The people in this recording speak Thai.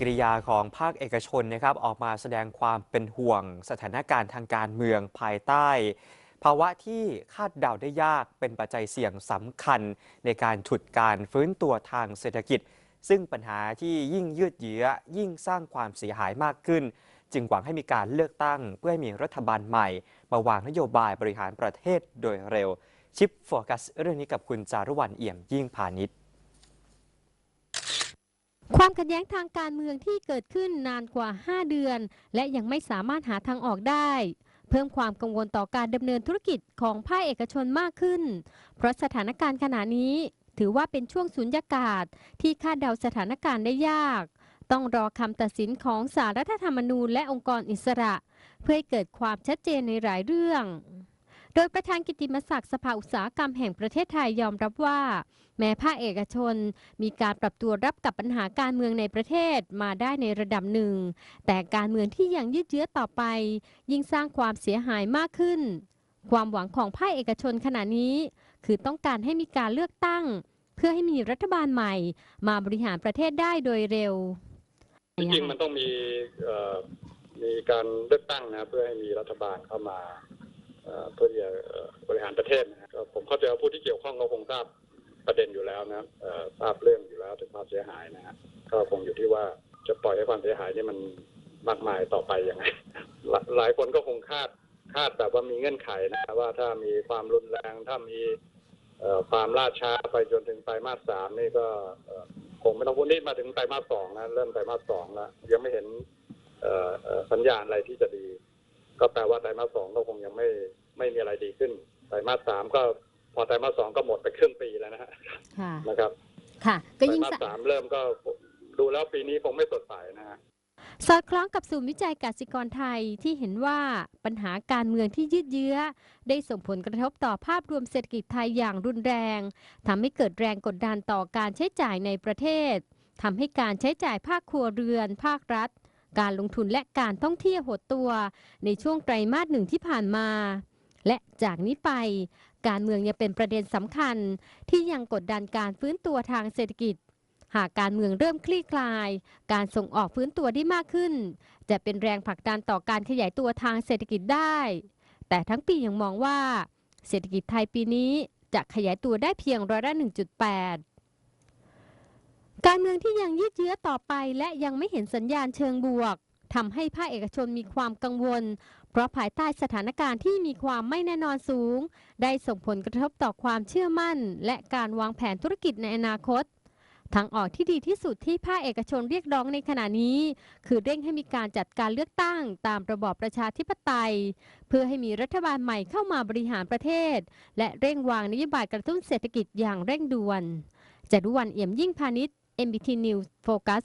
กิริยาของภาคเอกชนนะครับออกมาแสดงความเป็นห่วงสถานการณ์ทางการเมืองภายใต้ ภาวะที่คาดเดาได้ยากเป็นปัจจัยเสี่ยงสำคัญในการฉุดการฟื้นตัวทางเศรษฐกิจ ซึ่งปัญหาที่ยิ่งยืดเยื้อยิ่งสร้างความเสียหายมากขึ้น จึงหวังให้มีการเลือกตั้ง เพื่อให้มีรัฐบาลใหม่ มาวางนโยบายบริหารประเทศโดยเร็ว ชิปโฟกัสเรื่องนี้กับคุณจารุวรรณเอี่ยมยิ่งพาณิชย์ ความขัดแย้งทางการเมืองที่เกิดขึ้นนานกว่า 5 เดือน และยังไม่สามารถหาทางออกได้ เพิ่มความกังวลต่อการดำเนินธุรกิจของภาคเอกชนมากขึ้น เพราะสถานการณ์ขณะนี้ ถือว่าเป็นช่วงสุญญากาศที่คาดเดาสถานการณ์ได้ยาก ต้องรอคำตัดสินของสารรัฐธรรมนูญและองค์กรอิสระ เพื่อให้เกิดความชัดเจนในหลายเรื่อง โดยประธานกิตติมศักดิ์สภาอุตสาหกรรมแห่งประเทศไทยยอมรับว่า แม้ภาคเอกชน มีการปรับตัวรับกับปัญหาการเมืองในประเทศมาได้ในระดับหนึ่ง แต่การเมืองที่ยังยืดเยื้อต่อไป ยิ่งสร้างความเสียหายมากขึ้น ความหวังของภาคเอกชนขณะนี้ คือต้องการให้มีการเลือกตั้ง เพื่อให้มีรัฐบาลใหม่ มาบริหารประเทศได้โดยเร็วจริงๆมันต้องมีมีการเลือกตั้งนะเพื่อให้มีรัฐบาลเข้ามา เพื่อที่จะเอ่อบริหารประเทศนะก็ผมเข้าใจว่าผู้ที่เกี่ยวข้องก็คงทราบประเด็นอยู่แล้วนะเอ่อทราบเรื่องอยู่แล้วถึงความเสียหายนะฮะก็คงอยู่ที่ว่าจะปล่อยให้ความเสียหายนี่มันมากมายต่อไปยังไงหลายคนก็คงคาดคาดแบบว่ามีเงื่อนไขนะว่าถ้ามีความรุนแรงถ้ามีความล่าช้าไปจนถึงไตรมาสสามนี่ก็คงไม่ต้องพูดนี่มาถึงไตรมาสสองนะเริ่มไตรมาสสองแล้วยังไม่เห็นสัญญาณอะไรที่จะดี ก็แปลว่าไตรมาสสองก็คงยังไม่ไม่มีอะไรดีขึ้นไตรมาสสามก็พอไตรมาสสองก็หมดไปครึ่งปีแล้วนะฮะค่ะนะครับ ค่ะไตก็รยิ่งมาสสะสามเริ่มก็ดูแล้วปีนี้คงไม่สดใสนะฮะสอดคล้องกับศูนย์วิจัยกสิกรไทยที่เห็นว่าปัญหาการเมืองที่ยืดเยื้อ ได้ส่งผลกระทบต่อภาพรวมเศรษฐกิจไทยอย่างรุนแรงทำให้เกิดแรงกดดันต่อการใช้จ่ายในประเทศทำให้การใช้จ่ายภาคครัวเรือน ภาครัฐ การลงทุนและการท่องเที่ยวหดตัว ในช่วงไตรมาสหนึ่งที่ผ่านมา และจากนี้ไป การเมืองยังเป็นประเด็นสำคัญ ที่ยังกดดันการฟื้นตัวทางเศรษฐกิจ หากการเมืองเริ่มคลี่คลาย การส่งออกฟื้นตัวได้มากขึ้น จะเป็นแรงผลักดันต่อการขยายตัวทางเศรษฐกิจได้ แต่ทั้งปียังมองว่า เศรษฐกิจไทยปีนี้จะขยายตัวได้เพียงร้อยละ1.8 การเมืองที่ยังยืดเยื้อต่อไปและยังไม่เห็นสัญญาณเชิงบวกทำให้ภาคเอกชนมีความกังวล เพราะภายใต้สถานการณ์ที่มีความไม่แน่นอนสูง ได้ส่งผลกระทบต่อความเชื่อมั่น และการวางแผนธุรกิจในอนาคตทางออกที่ดีที่สุดที่ภาคเอกชนเรียกร้องในขณะนี้ คือเร่งให้มีการจัดการเลือกตั้งตามระบอบประชาธิปไตย เพื่อให้มีรัฐบาลใหม่เข้ามาบริหารประเทศ และเร่งวางนโยบายกระตุ้นเศรษฐกิจอย่างเร่งด่วนจารุวรรณเอี่ยมยิ่งพาณิชย์ MBT News Focus